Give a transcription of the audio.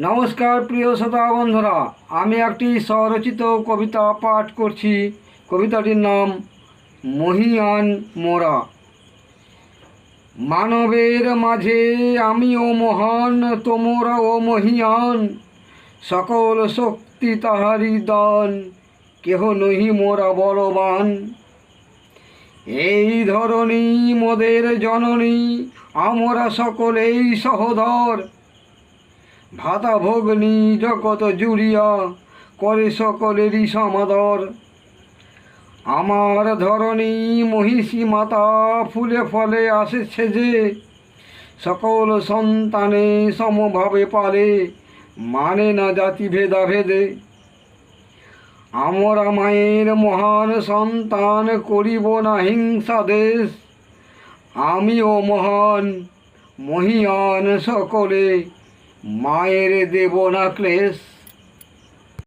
নমস্কার, প্রিয় শ্রোতা বন্ধুরা। আমি একটি স্বরচিত কবিতা পাঠ করছি। কবিতাটির নাম মহিয়ান মোরা। মানবের মাঝে আমিও মহান তোমরা ও মহিয়ান। সকল শক্তি তাহারি দান, কেহ নহি মোরা বলবান। এই ধরনী মোদের জননী, আমরা সকলেই সহধর ভাতা ভগ্নি জগত জুড়িয়া, করে সকলেরই সমাদর। আমার ধরনী মহিষী মাতা, ফুলে ফলে আসেছে যে, সকল সন্তানে সমভাবে পালে মানে না জাতি ভেদা ভেদে আমরা মায়ের মহান সন্তান করিব না হিংসা দেশ। আমিও মহান মহিয়ান সকলে মায়ের দেব না ক্লেশ